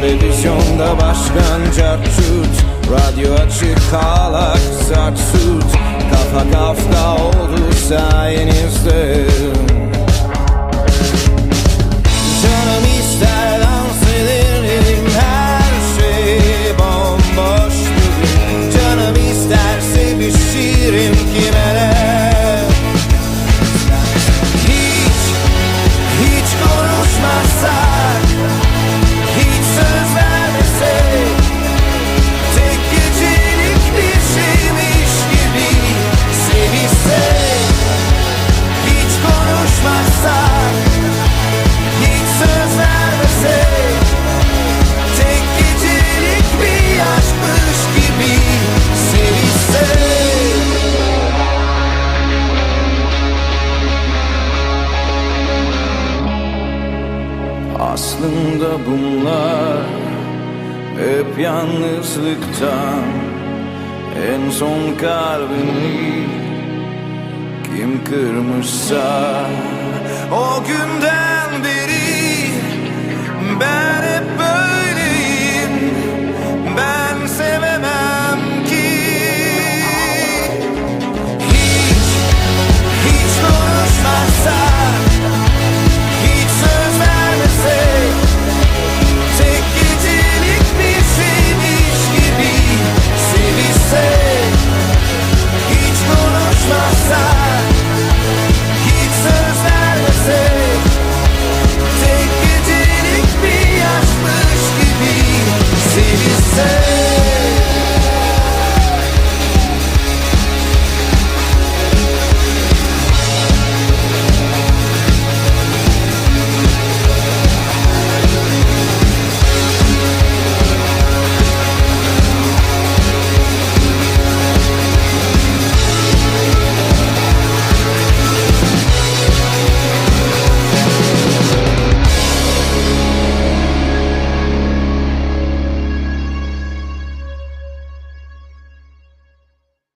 Televizyonda başkan cartürt Radyo açık kalak zart süt Kafa kafta oldu sayenizde Canım ister dans edelim her şey bomboş. Bugün Canım ister sevişirim kimelere Aslında bunlar hep yalnızlıktan. En son kalbimi kim kırmışsa O günden